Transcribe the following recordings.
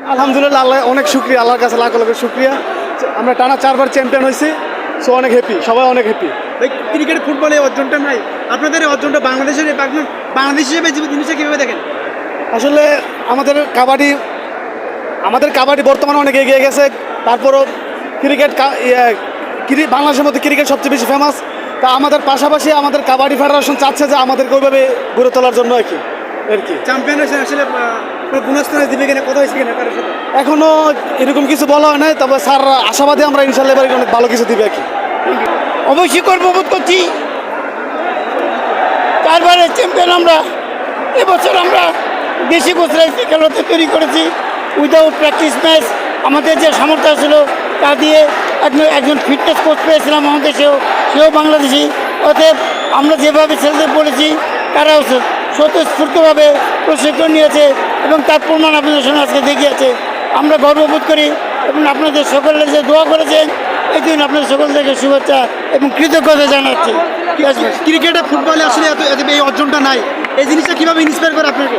আলহামদুলিল্লাহ আল্লাহ অনেক শুক্রিয়া আল্লাহর কাছে লাখ লাখ শুক্রিয়া। আমরা টানা চারবার চ্যাম্পিয়ন হয়েছি সো অনেক হ্যাপি সবাই অনেক হ্যাপি ক্রিকেট ফুটবলে অর্জনটা নাই আপনাদের অর্জনটা বাংলাদেশের বাংলাদেশ হিসেবে জিনিসটা কীভাবে দেখেন? আসলে আমাদের কাবাডি আমাদের কাবাডি বর্তমানে অনেক এগিয়ে গেছে তারপরও ক্রিকেট ইয়ে, বাংলাদেশের মধ্যে ক্রিকেট সবচেয়ে বেশি ফেমাস তা আমাদের পাশাপাশি আমাদের কাবাডি ফেডারেশন চাচ্ছে যে আমাদেরকে ওইভাবে গড়ে তোলার জন্য আর কি আর কি। চ্যাম্পিয়ন হয়েছে আসলে গুণস্থানে দিবে কিনা কথা হয়েছে কিনা কারোর সাথে? এখনও এরকম কিছু বলা হয় নাই তবে স্যার আশাবাদী আমরা ইনশাল্লাহ এবার অনেক ভালো কিছু দিবে আর কি। অবশ্যই গর্ববোধ করছি। চারবারের চ্যাম্পিয়ন আমরা এবছর আমরা বেশি গোছরাইছি খেলাতে তৈরি করেছি। উইদাউট প্র্যাকটিস ম্যাচ আমাদের যে সামর্থ্য ছিল তা দিয়ে একজন একজন ফিটনেস কোচ পেয়েছিলাম আমাদের সেও সেও বাংলাদেশি। অতএব আমরা যেভাবে ছেলেদের বলেছি তারাও স্বতঃস্ফূর্তভাবে প্রশিক্ষণ নিয়েছে। এবং তার প্রমাণ আপনাদের সামনে আজকে দেখিয়েছে। আমরা গর্ববোধ করি এবং আপনাদের সকলের যে দোয়া করেছেন। এই জন্য আপনাদের সকল থেকে শুভেচ্ছা এবং কৃতজ্ঞতা জানাচ্ছি। ক্রিকেটে ফুটবলে আসলে এত এত এই অর্জনটা নাই। এই জিনিসটা কীভাবে ইন্সপায়ার করে আপনাকে?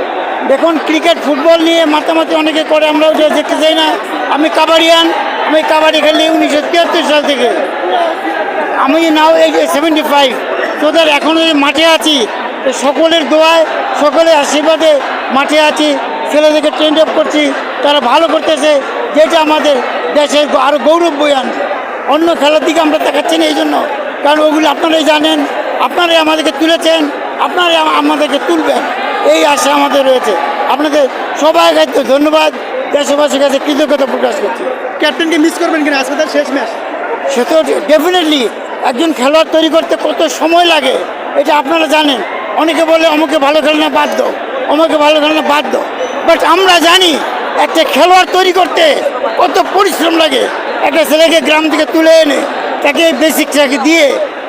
দেখুন ক্রিকেট ফুটবল নিয়ে মাতামাতি অনেকে করে আমরাও যে দেখতে চাই না। আমি কাবাডিয়ান আমি কাবাডি খেলি উনিশশো তিয়াত্তর সাল থেকে। আমি নাও এই যে সেভেন্টি ফাইভ তোদের এখনও যে মাঠে আছি সকলের দোয়ায় সকলের আশীর্বাদে মাঠে আছি। ছেলেদেরকে ট্রেন্ড আপ করছি তারা ভালো করতেছে যেটা আমাদের দেশের আরও গৌরব বয়ান অন্য খেলার দিকে আমরা তাকাচ্ছি না এই জন্য। কারণ ওগুলো আপনারাই জানেন আপনারাই আমাদেরকে তুলেছেন আপনারাই আমাদেরকে তুলবেন। এই আশা আমাদের রয়েছে। আপনাদের সবাই কাছে ধন্যবাদ। দেশবাসীর কাছে কৃতজ্ঞতা প্রকাশ করছি। ক্যাপ্টেনকে মিস করবেন কিনা? আজকে শেষ ম্যাচ সে তো ডেফিনেটলি একজন খেলোয়াড় তৈরি করতে কত সময় লাগে এটা আপনারা জানেন। অনেকে বলে অমুকে ভালো খেলে না বাদ দাও অমুকে ভালো খেলে না বাদ দাও। বাট আমরা জানি একটা খেলোয়াড় তৈরি করতে কত পরিশ্রম লাগে। একটা ছেলেকে গ্রাম থেকে তুলে এনে তাকে বেসিকটাকে দিয়ে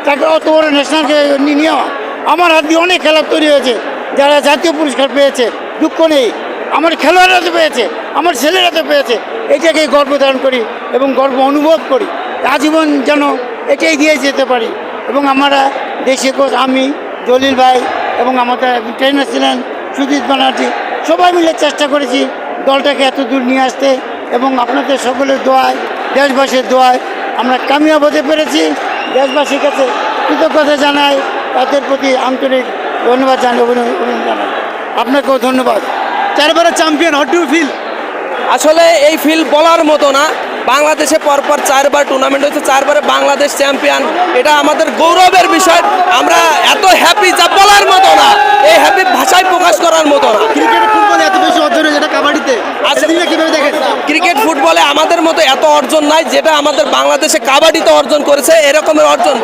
তাকে অত বড় ন্যাশনালকে নিয়ে আমার হাত দিয়ে অনেক খেলোয়াড় তৈরি হয়েছে। যারা জাতীয় পুরস্কার পেয়েছে, দুঃখ নেই। আমার খেলোয়াড়রা তো পেয়েছে, আমার ছেলেরা তো পেয়েছে। এটাকে গর্ব ধারণ করি এবং গর্ব অনুভব করি। আজীবন যেন এটাই দিয়ে যেতে পারি এবং আমরা দেশে কোচ আমি, জলিল ভাই এবং আমাদের ট্রেনার ছিলেন সুজিত ব্যানার্জি সবাই মিলে চেষ্টা করেছি দলটাকে এত দূর নিয়ে আসতে এবং আপনাদের সকলের দোয়ায়, দেশবাসীর দোয়ায় আমরা কামিয়াব হতে পেরেছি। দেশবাসীর কাছে কৃতজ্ঞতা জানাই, তাদের প্রতি আন্তরিক ধন্যবাদ জানাই জানাই। আপনাকেও ধন্যবাদ। চারবারের চ্যাম্পিয়ন হট ডু ফিল আসলে এই ফিল্ড বলার মতো না। বাংলাদেশে পরপর চারবার টুর্নামেন্ট হয়েছে, চারবারে বাংলাদেশ চ্যাম্পিয়ন এটা আমাদের গৌরবের বিষয়। আমরা এত হ্যাপি যা বলার মতো না, এই হ্যাপি ভাষায় প্রকাশ করার মতো না ক্রিকেট ফুটবলে এত বেশি অর্জন হয়েছে এটা কাবাডিতে আচ্ছা। আজকে কীভাবে দেখেন ক্রিকেট ফুটবলে আমাদের মতো এত অর্জন নাই যেটা আমাদের বাংলাদেশে কাবাডিতে অর্জন করেছে এরকমের অর্জন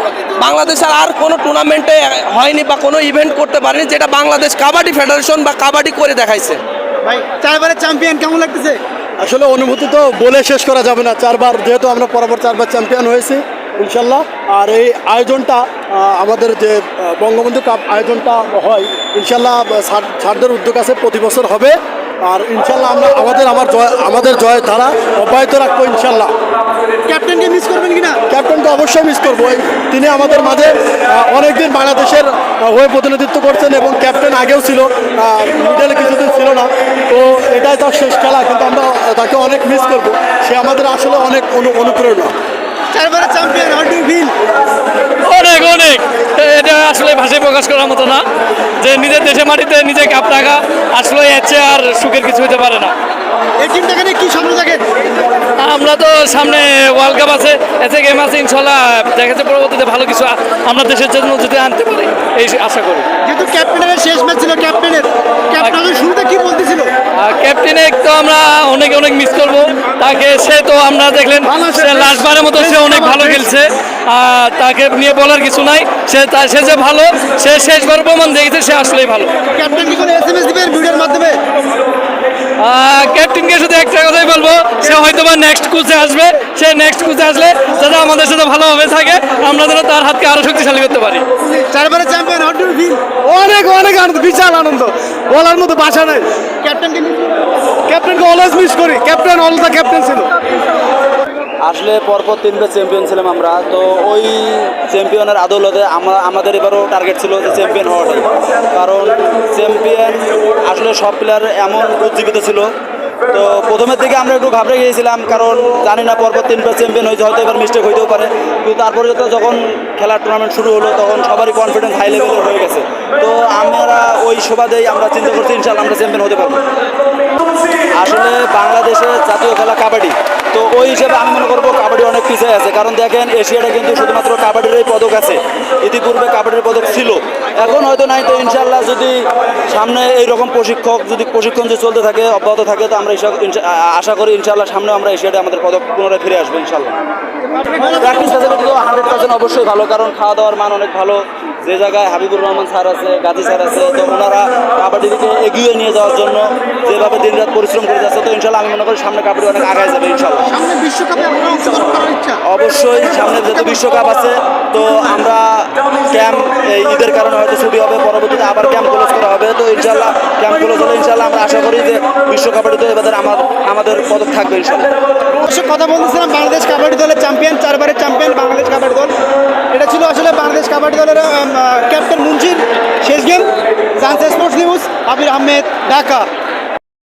বাংলাদেশের আর কোনো টুর্নামেন্টে হয়নি বা কোনো ইভেন্ট করতে পারেনি যেটা বাংলাদেশ কাবাডি ফেডারেশন বা কাবাডি করে দেখাইছে। ভাই চারবারের চ্যাম্পিয়ন কেমন লাগতেছে? আসলে অনুভূতি তো বলে শেষ করা যাবে না। চারবার যেহেতু আমরা পরপর চারবার চ্যাম্পিয়ন হয়েছি ইনশাল্লাহ। আর এই আয়োজনটা আমাদের যে বঙ্গবন্ধু কাপ আয়োজনটা হয় ইনশাল্লাহ স্যারদের উদ্যোগ আছে প্রতি বছর হবে। আর ইনশাল্লাহ আমরা আমাদের আমার জয় আমাদের জয় ধারা অব্যাহত রাখব ইনশাল্লাহ। ক্যাপ্টেনকে মিস করবেন কিনা? ক্যাপ্টেনকে অবশ্যই মিস করব। তিনি আমাদের মাঝে অনেকদিন বাংলাদেশের হয়ে প্রতিনিধিত্ব করছেন এবং ক্যাপ্টেন আগেও ছিল মিডলে কিছুদিন ছিল না। তো এটাই তার শেষ খেলা কিন্তু আমরা তাকে অনেক মিস করব। সে আমাদের আসলে অনেক অনু অনুপ্রেরণা। চারবারের চ্যাম্পিয়ন অনেক অনেক। এটা আসলে ভাষায় প্রকাশ করার মতো না। যে নিজের দেশে মাটিতে নিজে কাপ রাখা আসলে এর চেয়ে আর সুখের কিছু হতে পারে না। এই টিমটাকে নিয়ে কি স্বপ্ন দেখেন? আমরা তো সামনে ওয়ার্ল্ড কাপ আছে এসে গেম আছে ইনশাল্লাহ দেখা যাচ্ছে পরবর্তীতে ভালো কিছু আমরা দেশের জন্য যদি আনতে পারি এই আশা করি। কিন্তু ক্যাপ্টেনের শেষ ম্যাচ ছিল ক্যাপ্টেনের ক্যাপ্টেন শুরুতে কি বলতেছিল? ক্যাপ্টেনে তো আমরা অনেক অনেক মিস করব। তাকে সে তো আমরা দেখলেন সে লাস্টবারের মতো সে অনেক ভালো খেলছে। আর তাকে নিয়ে বলার কিছু নাই। সে তার সে যে ভালো সে শেষবার প্রমাণ দেখেছে সে আসলেই ভালো। ক্যাপ্টেন কি কোনো এসএমএস দিবেন ভিডিওর মাধ্যমে? ক্যাপ্টেনকে শুধু একটা কথাই বলব সে হয়তো বা নেক্সট কোচে আসবে। সে নেক্সট কোচে আসলে যাতে আমাদের সাথে ভালোভাবে থাকে আমরা যেন তার হাতকে আরও শক্তিশালী করতে পারি। চারবারে চ্যাম্পিয়ন হট ডু ফিল অনেক অনেক আনন্দ বিশাল আনন্দ। বলার মতো বাসা নেই। ক্যাপ্টেনকে মিস ক্যাপ্টেনকে অলওয়েজ মিস করি। ক্যাপ্টেন অল দ্য ক্যাপ্টেন ছিল। আসলে পরপর তিনবার চ্যাম্পিয়ন ছিলাম আমরা। তো ওই চ্যাম্পিয়নের আদৌলতে আমরা আমাদের এবারও টার্গেট ছিল যে চ্যাম্পিয়ন হওয়াটাই। কারণ চ্যাম্পিয়ন আসলে সব প্লেয়ার এমন উজ্জীবিত ছিল তো প্রথমের দিকে আমরা একটু ঘাবড়ে গিয়েছিলাম, কারণ জানি না পরপর তিনবার চ্যাম্পিয়ন হয়েছে, হয়তো এবার মিস্টেক হইতেও পারে। কিন্তু তারপরে যখন খেলার টুর্নামেন্ট শুরু হলো, তখন সবারই কনফিডেন্স হাই লেভেলের হয়ে গেছে। তো আমরা ওই সুবাদেই আমরা চিন্তা করছি ইনশাল্লাহ আমরা চ্যাম্পিয়ন হতে পারব। আসলে বাংলাদেশের জাতীয় খেলা কাবাডি। তো ওই হিসেবে আমি মনে করব কাবাডি অনেক পিছিয়ে আছে, কারণ দেখেন এশিয়াটা কিন্তু শুধুমাত্র কাবাডিরই পদক আছে। ইতিপূর্বে কাবাডির পদক ছিল। এখন হয়তো নাই তো ইনশাল্লাহ যদি সামনে এইরকম প্রশিক্ষক, যদি প্রশিক্ষণ যদি চলতে থাকে, অব্যাহত থাকে, তো আমরা ইনশা- আশা করি ইনশাল্লাহ সামনে আমরা এশিয়াতে আমাদের পদক পুনরায় ফিরে আসব ইনশাল্লাহ প্র্যাকটিস ফ্যাসিলিটি হান্ড্রেড পার্সেন্ট অবশ্যই ভালো কারণ খাওয়া দাওয়ার মান অনেক ভালো। যে জায়গায় হাবিবুর রহমান স্যার আছে গাজী স্যার আছে তো ওনারা কাবাডিকে এগিয়ে নিয়ে যাওয়ার জন্য যেভাবে দিন রাত পরিশ্রম করে যাচ্ছে তো ইনশাল্লাহ আমি মনে করি সামনে কাবাডি অনেক আগায় যাবে ইনশাল্লাহ অবশ্যই সামনে যেহেতু বিশ্বকাপ আছে তো আমরা ঈদের কারণে হয়তো ছুটি হবে, পরবর্তীতে আবার ক্যাম্প ক্লোজ করা হবে। তো ইনশাল্লাহ ক্যাম্প ক্লোজ হলে ইনশাল্লাহ আমরা আশা করি যে বিশ্বকাপে তো এবার আমার আমাদের পদক থাকবে ইনশাল্লাহ কথা বলতেছিলাম বাংলাদেশ কাবাডি দলের চ্যাম্পিয়ন চারবারের চ্যাম্পিয়ন বাংলাদেশ কাবাডি দল। এটা ছিল আসলে বাংলাদেশ কাবাডি দলের ক্যাপ্টেন মুন্সির শেষ গেম জানসে স্পোর্টস নিউজ, আবির আহমেদ, ঢাকা।